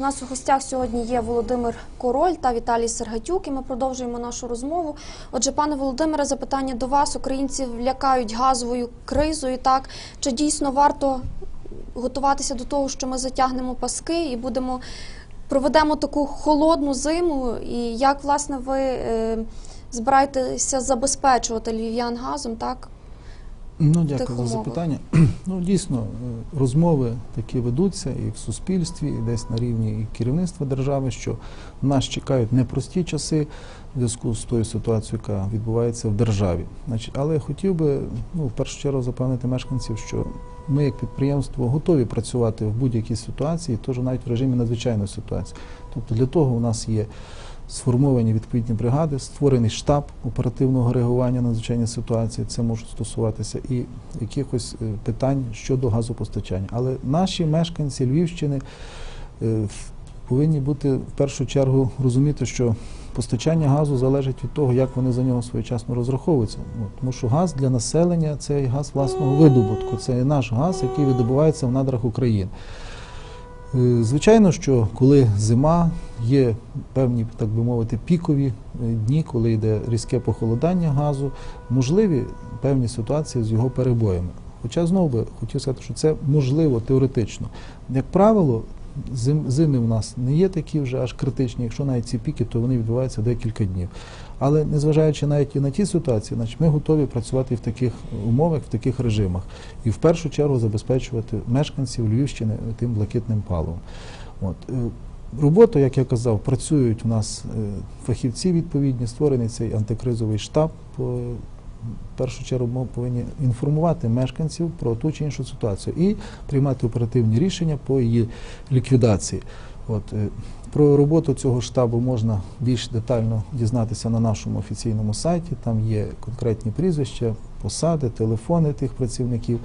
У нас у гостях сьогодні є Володимир Король та Віталій Сергатюк, і ми продовжуємо нашу розмову. Отже, пане Володимире, запитання до вас. Українців лякають газовою кризою. Так чи дійсно варто готуватися до того, що ми затягнемо паски і будемо проведемо таку холодну зиму? І як власне ви е, збираєтеся забезпечувати львів'ян газом? Так Ну, дякую за запитання. Ну, дійсно, е, розмови такі ведуться і в суспільстві, і десь на рівні і керівництва держави, що нас чекають непрості часи в зв'язку з тою ситуацією, яка відбувається в державі. Значить, але я хотів би ну, в першу чергу запевнити мешканців, що ми, як підприємство, готові працювати в будь-якій ситуації, теж навіть в режимі надзвичайної ситуації. Тобто для того у нас є сформовані відповідні бригади, створений штаб оперативного реагування на надзвичайні ситуації. Це можуть стосуватися і якихось е, питань щодо газопостачання. Але наші мешканці Львівщини е, повинні бути в першу чергу розуміти, що постачання газу залежить від того, як вони за нього своєчасно розраховуються. Тому що газ для населення це газ власного видобутку, це наш газ, який видобувається в надрах України. Е, Звичайно, що коли зима, є певні, так би мовити, пікові е, дні, коли йде різке похолодання газу, можливі певні ситуації з його перебоями. Хоча знову би хотів сказати, що це можливо теоретично. Як правило, зими в нас не є такі вже аж критичні. Якщо навіть ці піки, то вони відбуваються декілька днів. Але незважаючи навіть і на ті ситуації, значить ми готові працювати в таких умовах, в таких режимах, і в першу чергу забезпечувати мешканців Львівщини тим блакитним паливом. От. е, Робота, як я казав, працюють у нас е, фахівці відповідні, створений цей антикризовий штаб. В першу чергу ми повинні інформувати мешканців про ту чи іншу ситуацію і приймати оперативні рішення по її ліквідації. От, е, про роботу цього штабу можна більш детально дізнатися на нашому офіційному сайті. Там є конкретні прізвища, посади, телефони тих працівників.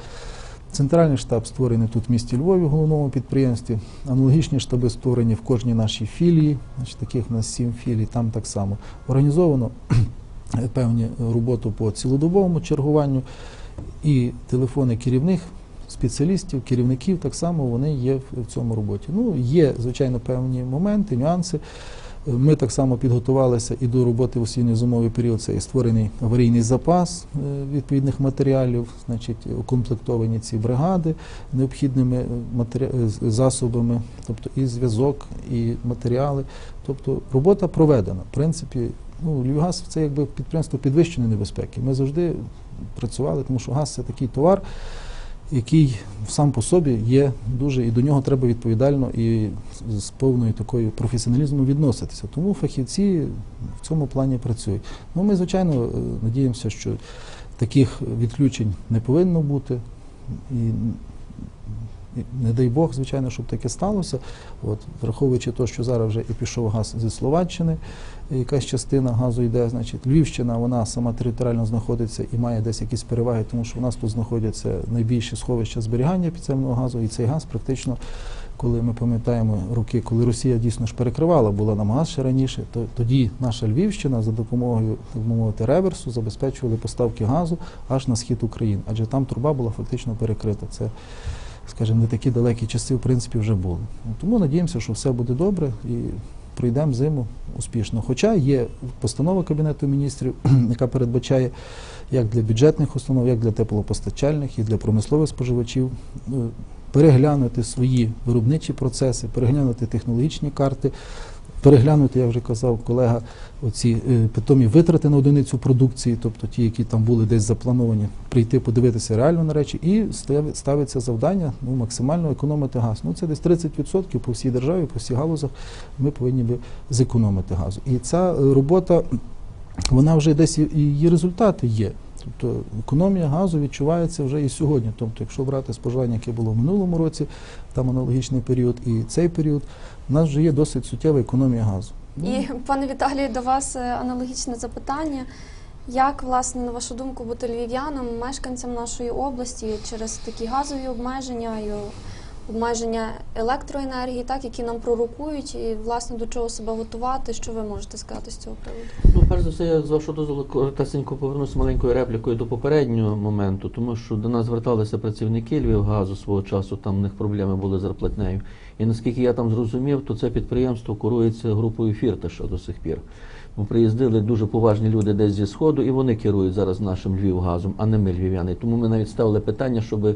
Центральний штаб створений тут в місті Львові, в головному підприємстві. Аналогічні штаби створені в кожній нашій філії. Значить, таких у нас сім філій, там так само. Організовано певні роботу по цілодобовому чергуванню і телефони керівних спеціалістів, керівників так само вони є в цьому роботі. Ну, є, звичайно, певні моменти, нюанси. Ми так само підготувалися і до роботи в осінньо-зимовий період. Це і створений аварійний запас е, відповідних матеріалів, значить, укомплектовані ці бригади необхідними е, матері- е, засобами, тобто і зв'язок, і матеріали. Тобто робота проведена. В принципі, ну, Львівгаз це якби підприємство підвищеної небезпеки. Ми завжди працювали, тому що газ це такий товар, який сам по собі є дуже, і до нього треба відповідально і з- повною такою професіоналізмом відноситися. Тому фахівці в цьому плані працюють. Ну, ми, звичайно, е, надіємося, що таких відключень не повинно бути. І не дай Бог, звичайно, щоб таке сталося. От, враховуючи те, що зараз вже і пішов газ зі Словаччини, якась частина газу йде, значить, Львівщина, вона сама територіально знаходиться і має десь якісь переваги, тому що в нас тут знаходяться найбільші сховища зберігання підземного газу, і цей газ практично. Коли ми пам'ятаємо роки, коли Росія дійсно ж перекривала, була нам газ ще раніше, то тоді наша Львівщина за допомогою так мовити реверсу забезпечували поставки газу аж на схід України, адже там труба була фактично перекрита. Це скажімо, не такі далекі часи, в принципі, вже були. Тому надіємося, що все буде добре і пройдемо зиму успішно. Хоча є постанова Кабінету міністрів, яка передбачає як для бюджетних установ, як для теплопостачальних і для промислових споживачів е, переглянути свої виробничі процеси, переглянути технологічні карти. Переглянути, я вже казав, колега, оці е, питомі витрати на одиницю продукції, тобто ті, які там були десь заплановані, прийти подивитися реально на речі, і ставиться завдання ну, максимально економити газ. Ну це десь 30% по всій державі, по всіх галузах ми повинні би зекономити газу. І ця е, робота, вона вже десь її результати є. Тобто економія газу відчувається вже і сьогодні. Тобто, якщо брати споживання, яке було в минулому році, там аналогічний період, і цей період, у нас вже є досить суттєва економія газу. І пане Віталію, до вас е, аналогічне запитання. Як, власне, на вашу думку, бути львів'янам, мешканцям нашої області через такі газові обмеження обмеження електроенергії, так які нам пророкують, і власне до чого себе готувати. Що ви можете сказати з цього приводу? Ну, перш за все, я з вашого дозволу коротесенько повернуся маленькою реплікою до попереднього моменту, тому що до нас зверталися працівники Львівгазу свого часу, там в них проблеми були з зарплатнею. І наскільки я там зрозумів, то це підприємство курується групою Фірташа до сих пір. Бо приїздили дуже поважні люди десь зі Сходу, і вони керують зараз нашим Львівгазом, а не ми львів'яни. Тому ми навіть ставили питання, щоб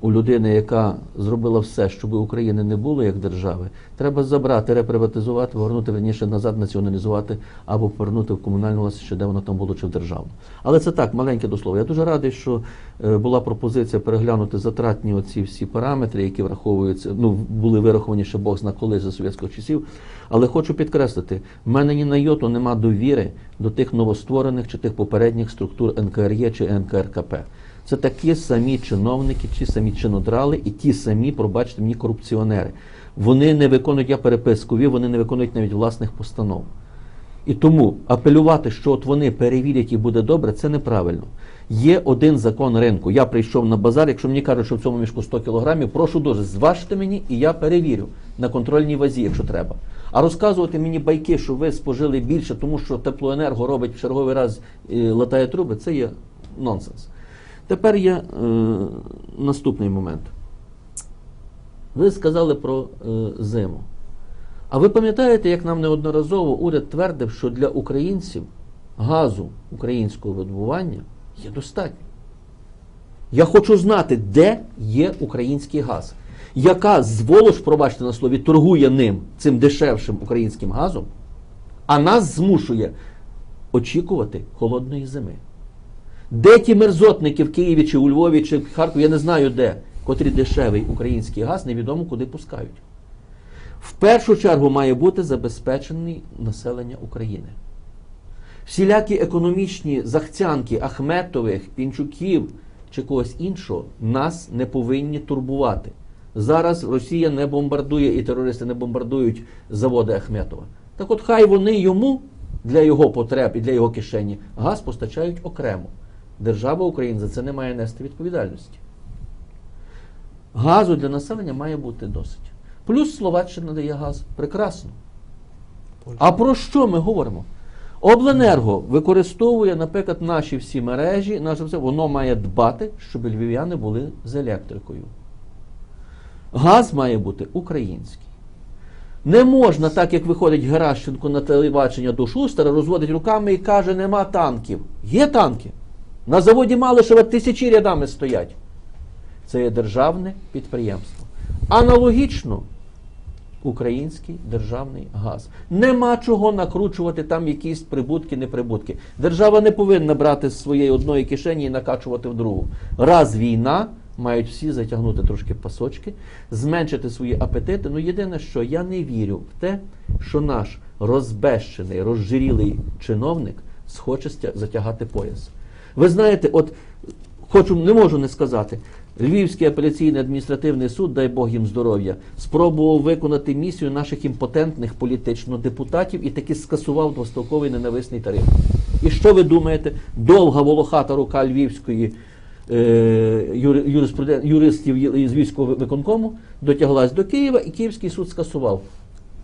у людини, яка зробила все, щоб України не було як держави, треба забрати, реприватизувати, повернути верніше назад, націоналізувати або повернути в комунальну власність, де воно там було, чи в державну. Але це так, маленьке до слова. Я дуже радий, що е, була пропозиція переглянути затратні оці всі параметри, які враховуються, ну були вираховані ще Бог зна коли за совєтських часів. Але хочу підкреслити, в мене ні на йоту нема довіри до тих новостворених чи тих попередніх структур НКРЄ чи НКРКП. Це такі самі чиновники, ті самі чинодрали і ті самі, пробачте мені, корупціонери. Вони не виконують, я переписку вів, вони не виконують навіть власних постанов. І тому апелювати, що от вони перевірять і буде добре, це неправильно. Є один закон ринку. Я прийшов на базар, якщо мені кажуть, що в цьому мішку 100 кілограмів, прошу дуже, зважте мені, і я перевірю на контрольній вазі, якщо треба. А розказувати мені байки, що ви спожили більше, тому що теплоенерго робить в черговий раз е, латає труби, це є нонсенс. Тепер є е, наступний момент. Ви сказали про е, зиму. А ви пам'ятаєте, як нам неодноразово уряд твердив, що для українців газу українського видобування є достатньо? Я хочу знати, де є український газ. Яка зволоч, пробачте на слові, торгує ним, цим дешевшим українським газом, а нас змушує очікувати холодної зими. Де ті мерзотники в Києві чи у Львові чи в Харкові, я не знаю де, котрі дешевий український газ невідомо куди пускають. В першу чергу має бути забезпечений населення України. Всілякі економічні захцянки Ахметових, Пінчуків чи когось іншого нас не повинні турбувати. Зараз Росія не бомбардує і терористи не бомбардують заводи Ахметова. Так от хай вони йому для його потреб і для його кишені газ постачають окремо. Держава України за це не має нести відповідальності. Газу для населення має бути досить. Плюс Словаччина дає газ. Прекрасно. А про що ми говоримо? Обленерго використовує, наприклад, наші всі мережі, наше все, воно має дбати, щоб львів'яни були з електрикою. Газ має бути український. Не можна, так як виходить Геращенко на телебачення до Шустера, розводить руками і каже, нема танків. Є танки. На заводі Малишева тисячі рядами стоять. Це є державне підприємство. Аналогічно український державний газ. Нема чого накручувати там якісь прибутки, неприбутки. Держава не повинна брати з своєї одної кишені і накачувати в другу. Раз війна, мають всі затягнути трошки пасочки, зменшити свої апетити. Ну єдине, що я не вірю в те, що наш розбещений, розжирілий чиновник схоче затягати пояс. Ви знаєте, от хочу, не можу не сказати. Львівський апеляційний адміністративний суд, дай Бог їм здоров'я, спробував виконати місію наших імпотентних політично депутатів і таки скасував двостроковий ненависний тариф. І що ви думаєте? Довга волохата рука львівської е, юристів з військового виконкому дотяглась до Києва, і Київський суд скасував.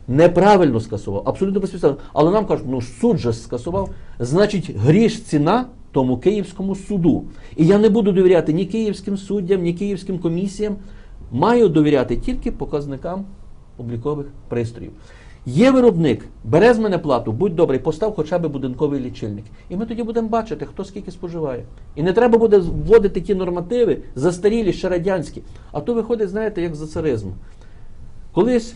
Неправильно скасував, абсолютно безпідставно. Але нам кажуть, ну суд же скасував, значить, гріш ціна тому київському суду. І я не буду довіряти ні київським суддям, ні київським комісіям. Маю довіряти тільки показникам облікових пристроїв. Є виробник, бере з мене плату, будь добрий, постав хоча б будинковий лічильник. І ми тоді будемо бачити, хто скільки споживає. І не треба буде вводити ті нормативи, застарілі, ще радянські. А то виходить, знаєте, як за царизму. Колись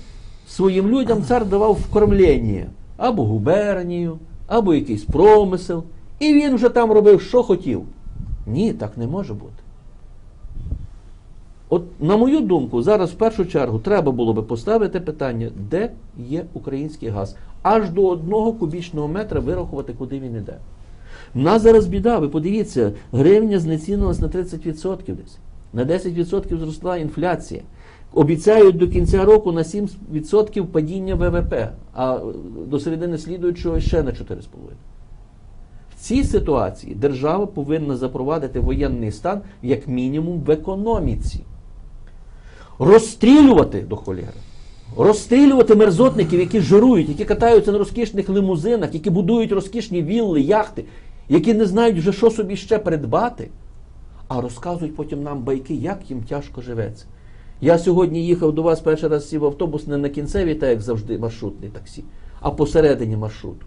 своїм людям цар давав вкормлення або губернію, або якийсь промисел, і він вже там робив, що хотів. Ні, так не може бути. От, на мою думку, зараз в першу чергу треба було би поставити питання, де є український газ. Аж до одного кубічного метра вирахувати, куди він іде. У нас зараз біда, ви подивіться, гривня знецінилась на 30% десь. На 10% зросла інфляція. Обіцяють до кінця року на 7% падіння ВВП, а до середини слідуючого ще на 4,5%. В цій ситуації держава повинна запровадити воєнний стан як мінімум в економіці. розстрілювати до холєри. Розстрілювати мерзотників, які жирують, які катаються на розкішних лимузинах, які будують розкішні вілли, яхти, які не знають вже, що собі ще придбати, а розказують потім нам байки, як їм тяжко живеться. Я сьогодні їхав до вас перший раз сів автобус не на кінцевій, так як завжди, маршрутний таксі, а посередині маршруту.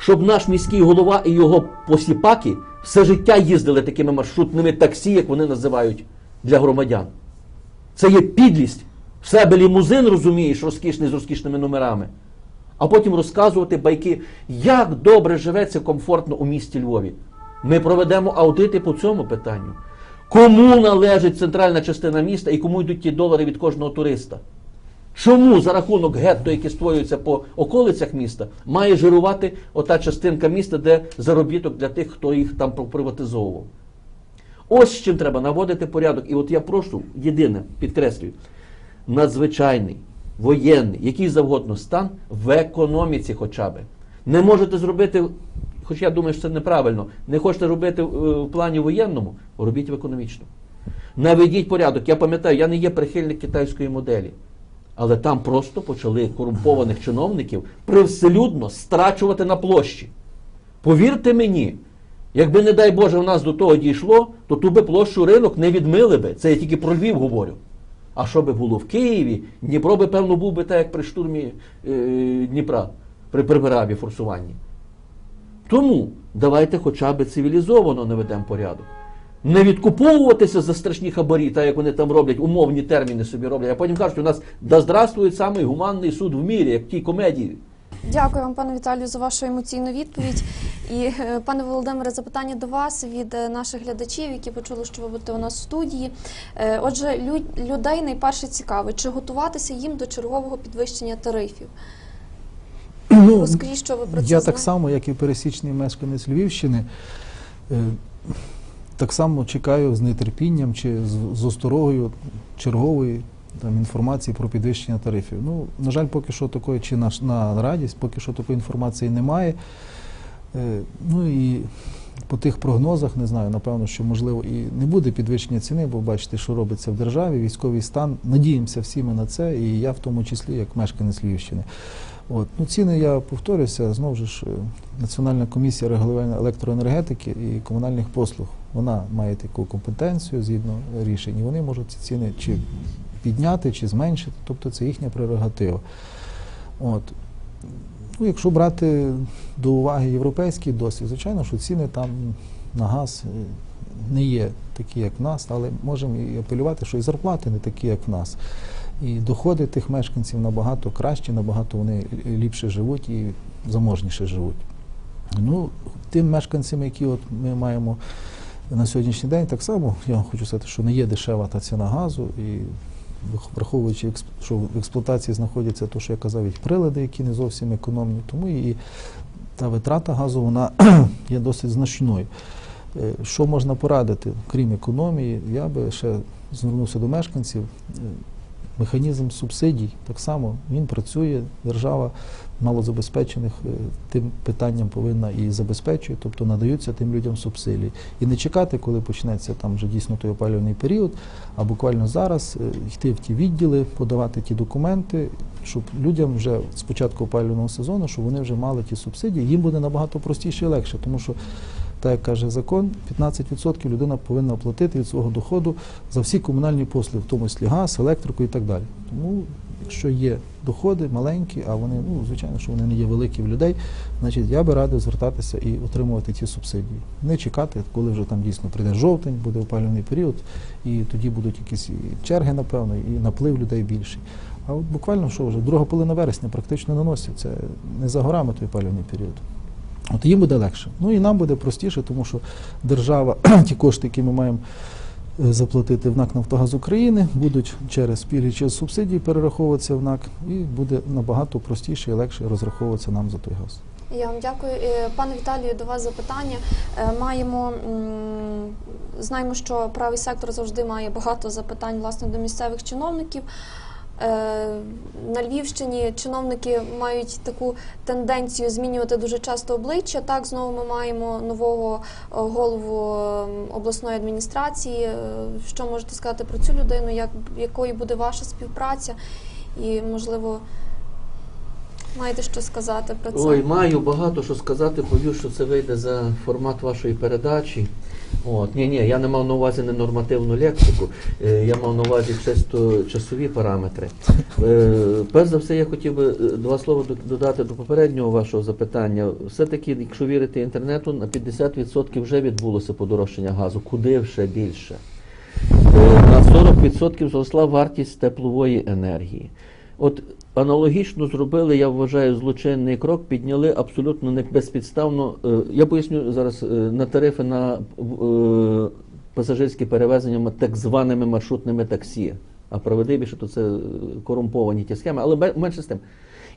Щоб наш міський голова і його посіпаки все життя їздили такими маршрутними таксі, як вони називають для громадян. Це є підлість. В себе лімузин, розумієш, розкішний з розкішними номерами. А потім розказувати байки, як добре живеться комфортно у місті Львові. Ми проведемо аудити по цьому питанню. Кому належить центральна частина міста і кому йдуть ті долари від кожного туриста? Чому за рахунок гетто, які створюються по околицях міста, має жирувати ота частинка міста, де заробіток для тих, хто їх там приватизовував? Ось з чим треба наводити порядок. І от я прошу, єдине, підкреслюю, надзвичайний, воєнний, який завгодно стан в економіці хоча б. Не можете зробити, хоч я думаю, що це неправильно, не хочете робити е, в плані воєнному, робіть в економічному. Наведіть порядок. Я пам'ятаю, я не є прихильник китайської моделі. Але там просто почали корумпованих чиновників привселюдно страчувати на площі. Повірте мені, якби, не дай Боже, в нас до того дійшло, то ту би площу ринок не відмили би. Це я тільки про Львів говорю. А що би було в Києві, Дніпро би, певно, був би так, як при штурмі е, Дніпра, при прибираві форсуванні. Тому давайте хоча б цивілізовано наведемо порядок. Не відкуповуватися за страшні хабарі, так як вони там роблять, умовні терміни собі роблять, а потім кажуть, у нас да здравствує самий гуманний суд в мірі, як в тій комедії. Дякую вам, пане Віталію, за вашу емоційну відповідь. І е, пане Володимире, запитання до вас від е, наших глядачів, які почули, що ви будете у нас в студії. Е, Отже, людей найперше цікавить, чи готуватися їм до чергового підвищення тарифів? Ну, Розкажіть, що ви про це Я знаєте. так само, як і пересічний мешканець Львівщини, так само чекаю з нетерпінням чи з, осторогою чергової там, інформації про підвищення тарифів. Ну, на жаль, поки що такої, чи на, на радість, поки що такої інформації немає. Е, Ну і по тих прогнозах, не знаю, напевно, що можливо і не буде підвищення ціни, бо бачите, що робиться в державі, військовий стан. Надіємося всі ми на це, і я в тому числі як мешканець Львівщини. От. Ну, ціни, я повторюся, знову ж е, Національна комісія регулювання електроенергетики і комунальних послуг. Вона має таку компетенцію згідно рішень, і вони можуть ці ціни чи підняти, чи зменшити, тобто це їхня прерогатива. От. Ну, якщо брати до уваги європейський досвід, звичайно, що ціни там на газ е, не є такі, як в нас, але можемо і апелювати, що і зарплати не такі, як в нас. І доходи тих мешканців набагато кращі, набагато вони ліпше живуть і заможніше живуть. Ну, тим мешканцям, які от ми маємо на сьогоднішній день, так само я хочу сказати, що не є дешева та ціна газу, і враховуючи, що в експлуатації знаходяться те, що я казав, і прилади, які не зовсім економні, тому і та витрата газу вона є досить значною. Е, Що можна порадити, крім економії, я би ще звернувся до мешканців. Е, Механізм субсидій так само він працює, держава малозабезпечених е, тим питанням повинна і забезпечує, тобто надаються тим людям субсидії. І не чекати, коли почнеться там вже дійсно той опалювальний період, а буквально зараз йти в ті відділи, подавати ті документи, щоб людям вже з початку опалювального сезону, щоб вони вже мали ті субсидії, їм буде набагато простіше і легше, тому що. Так як каже закон, 15% людина повинна оплатити від свого доходу за всі комунальні послуги, в тому числі газ, електрику і так далі. Тому, якщо є доходи маленькі, а вони, ну, звичайно, що вони не є великі в людей, значить я би радив звертатися і отримувати ці субсидії. Не чекати, коли вже там дійсно прийде жовтень, буде опалювальний період, і тоді будуть якісь черги, напевно, і наплив людей більший. А от буквально що вже, друга половина вересня практично наносить. Це не за горами той опалювальний період. От їм буде легше. Ну і нам буде простіше, тому що держава, ті кошти, які ми маємо е, заплатити в НАК Нафтогаз України, будуть через пільги через субсидії перераховуватися в НАК, і буде набагато простіше і легше розраховуватися нам за той газ. Я вам дякую. Пане Віталію, до вас запитання. Е, Маємо знаємо, що правий сектор завжди має багато запитань власне до місцевих чиновників. Е, На Львівщині чиновники мають таку тенденцію змінювати дуже часто обличчя. Так, знову ми маємо нового е, голову обласної адміністрації. Е, Що можете сказати про цю людину? Як якою буде ваша співпраця? І можливо, маєте що сказати про це? Ой, маю багато що сказати, боюсь, що це вийде за формат вашої передачі. От, ні, ні, я не мав на увазі не нормативну лексику, е, я мав на увазі чисто часові параметри. Е, перш за все, я хотів би е, два слова додати до попереднього вашого запитання. Все-таки, якщо вірити інтернету, на 50% вже відбулося подорожчання газу. Куди ще більше? На 40% зросла вартість теплової енергії. От аналогічно зробили, я вважаю, злочинний крок, підняли абсолютно не безпідставно. е, Я поясню зараз е, на тарифи на е, пасажирські перевезення так званими маршрутними таксі. А правдивіше, то це корумповані ті схеми, але менше з тим.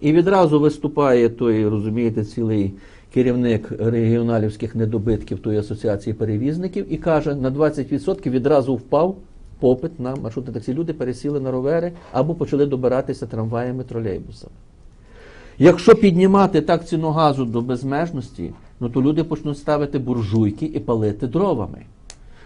І відразу виступає той, розумієте, цілий керівник регіоналівських недобитків тої асоціації перевізників і каже, на 20% відразу впав попит на маршрутне таксі. Люди пересіли на ровери або почали добиратися трамваями, тролейбусами. Якщо піднімати так ціну газу до безмежності, ну то люди почнуть ставити буржуйки і палити дровами.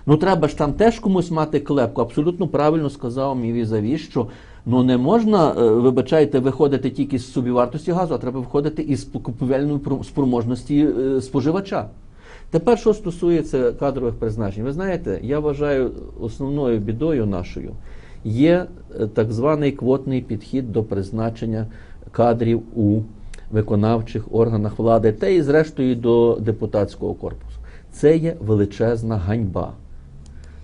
Ну треба ж там теж комусь мати клепку. Абсолютно правильно сказав мій візаві, що ну не можна, е, вибачайте, виходити тільки з собівартості газу, а треба виходити із купівельної спроможності е, споживача. Тепер, що стосується кадрових призначень, ви знаєте, я вважаю основною бідою нашою є е, так званий квотний підхід до призначення кадрів у виконавчих органах влади, та і зрештою до депутатського корпусу. Це є величезна ганьба.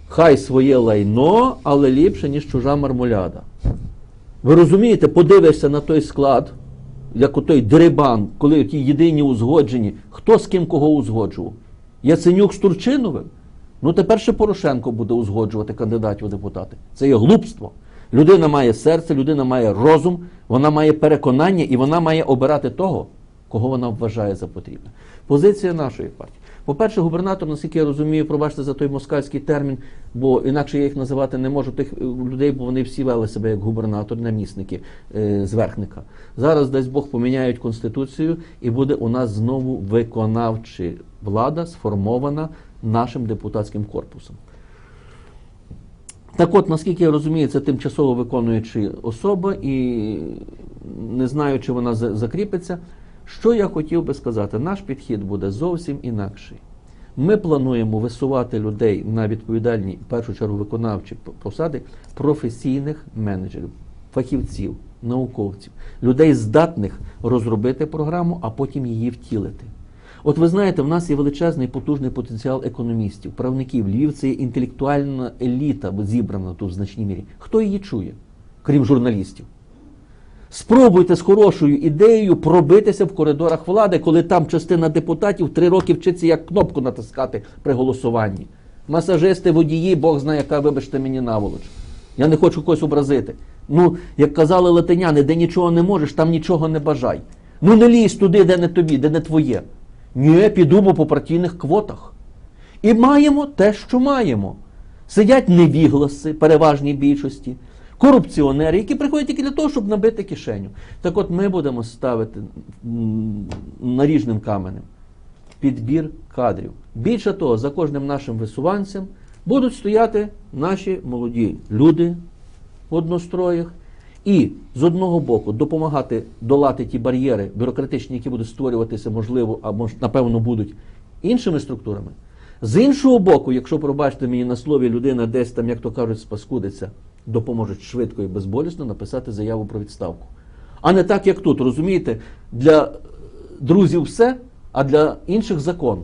Хай своє лайно, але ліпше, ніж чужа мармуляда. Ви розумієте, подивишся на той склад, як отой дерибан, коли ті єдині узгоджені, хто з ким кого узгоджував? Яценюк з Турчиновим? Ну тепер ще Порошенко буде узгоджувати кандидатів у депутати. Це є глупство. Людина має серце, людина має розум, вона має переконання і вона має обирати того, кого вона вважає за потрібне. Позиція нашої партії. По-перше, губернатор, наскільки я розумію, пробачте за той москальський термін, бо інакше я їх називати не можу тих е, людей, бо вони всі вели себе як губернатор, намісники е, зверхника. Зараз, дасть Бог, поміняють конституцію, і буде у нас знову виконавча влада сформована нашим депутатським корпусом. Так от, наскільки я розумію, це тимчасово виконуючи особа, і не знаю, чи вона закріпиться. Що я хотів би сказати, наш підхід буде зовсім інакший. Ми плануємо висувати людей на відповідальні, в першу чергу, виконавчі посади професійних менеджерів, фахівців, науковців, людей, здатних розробити програму, а потім її втілити. От ви знаєте, в нас є величезний потужний потенціал економістів, правників. Львів це є інтелектуальна еліта зібрана тут в значній мірі. Хто її чує, крім журналістів? Спробуйте з хорошою ідеєю пробитися в коридорах влади, коли там частина депутатів три роки вчиться, як кнопку натискати при голосуванні. Масажисти, водії, Бог знає, яка, вибачте мені наволоч. Я не хочу когось образити. Ну, як казали латиняни, де нічого не можеш, там нічого не бажай. Ну не лізь туди, де не тобі, де не твоє. Ні, піду по партійних квотах. І маємо те, що маємо. Сидять невігласи, переважній більшості, корупціонери, які приходять тільки для того, щоб набити кишеню. Так от ми будемо ставити наріжним каменем підбір кадрів. Більше того, за кожним нашим висуванцем будуть стояти наші молоді люди в одностроях. І з одного боку допомагати долати ті бар'єри бюрократичні, які будуть створюватися, можливо, або ж, напевно будуть іншими структурами. З іншого боку, якщо пробачте мені на слові, людина десь там, як то кажуть, спаскудиться, допоможуть швидко і безболісно написати заяву про відставку. А не так, як тут, розумієте, для друзів все, а для інших закон.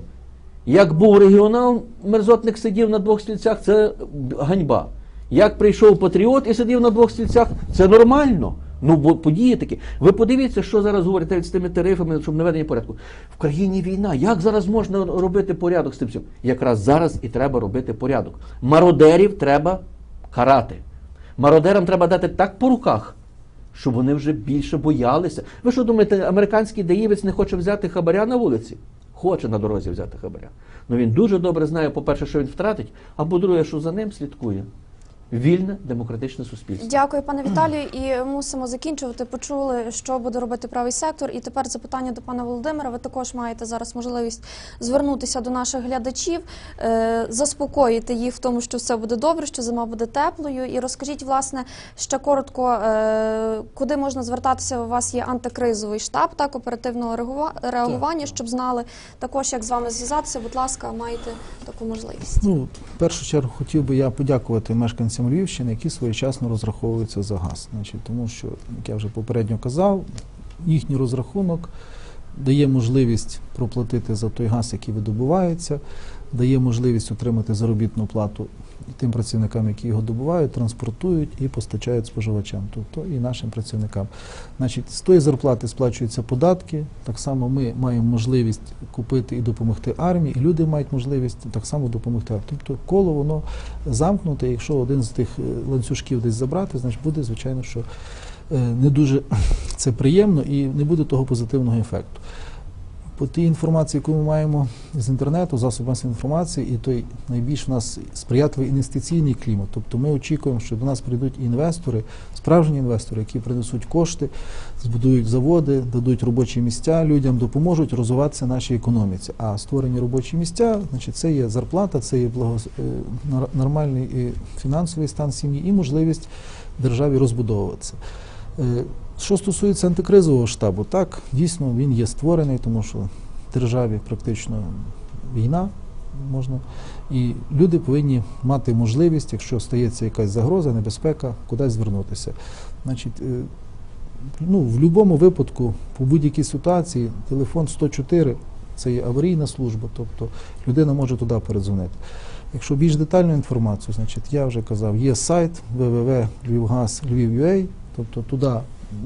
Як був регіонал, мерзотник сидів на двох стільцях, це ганьба. Як прийшов патріот і сидів на двох стільцях, це нормально. Ну, бо події такі. Ви подивіться, що зараз говорять з тими тарифами, щоб наведення порядку. В країні війна. Як зараз можна робити порядок з цим всім? Якраз зараз і треба робити порядок. Мародерів треба карати. Мародерам треба дати так по руках, щоб вони вже більше боялися. Ви що думаєте, американський даївець не хоче взяти хабаря на вулиці? Хоче на дорозі взяти хабаря. Ну він дуже добре знає, по-перше, що він втратить, а по-друге, що за ним слідкує вільне демократичне суспільство. Дякую, пане Віталію. І мусимо закінчувати. Почули, що буде робити правий сектор. І тепер запитання до пана Володимира. Ви також маєте зараз можливість звернутися до наших глядачів, е, заспокоїти їх в тому, що все буде добре, що зима буде теплою. І розкажіть, власне, ще коротко, е, куди можна звертатися. У вас є антикризовий штаб так оперативного реагува- реагування, щоб знали також, як з вами зв'язатися. Будь ласка, маєте таку можливість. Ну, в першу чергу хотів би я подякувати мешканцям Львівщини, які своєчасно розраховуються за газ. Значить, тому що, як я вже попередньо казав, їхній розрахунок дає можливість проплатити за той газ, який видобувається, дає можливість отримати заробітну плату тим працівникам, які його добувають, транспортують і постачають споживачам, тобто і нашим працівникам. Значить, з тої зарплати сплачуються податки. Так само ми маємо можливість купити і допомогти армії, і люди мають можливість так само допомогти. армії. Тобто коло воно замкнуте. Якщо один з тих е, ланцюжків десь забрати, значить буде звичайно, що е, не дуже це приємно і не буде того позитивного ефекту. По тій інформації, яку ми маємо з інтернету, масової інформації, і той найбільш у нас сприятливий інвестиційний клімат. Тобто ми очікуємо, що до нас прийдуть інвестори, справжні інвестори, які принесуть кошти, збудують заводи, дадуть робочі місця людям, допоможуть розвиватися нашій економіці. А створені робочі місця, значить, це є зарплата, це є благос... е, нормальний е, фінансовий стан сім'ї і можливість державі розбудовуватися. Що стосується антикризового штабу, так, дійсно він є створений, тому що в державі практично війна можна, і люди повинні мати можливість, якщо стається якась загроза, небезпека, кудись звернутися. Значить, е, ну, в будь-якому випадку, по будь-якій ситуації, телефон 104 це є аварійна служба, тобто людина може туди передзвонити. Якщо більш детальну інформацію, значить я вже казав, є сайт www.lvivgaz.lviv.ua, тобто туди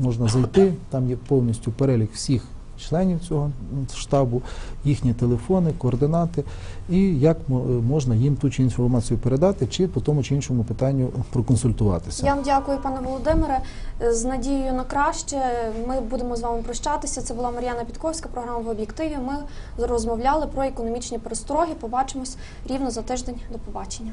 можна зайти, там є повністю перелік всіх членів цього штабу, їхні телефони, координати, і як мо- можна їм ту чи іншу інформацію передати, чи по тому чи іншому питанню проконсультуватися. Я вам дякую, пане Володимире. З надією на краще. Ми будемо з вами прощатися. Це була Мар'яна Підковська, програма в об'єктиві. Ми розмовляли про економічні перестороги. Побачимось рівно за тиждень. До побачення.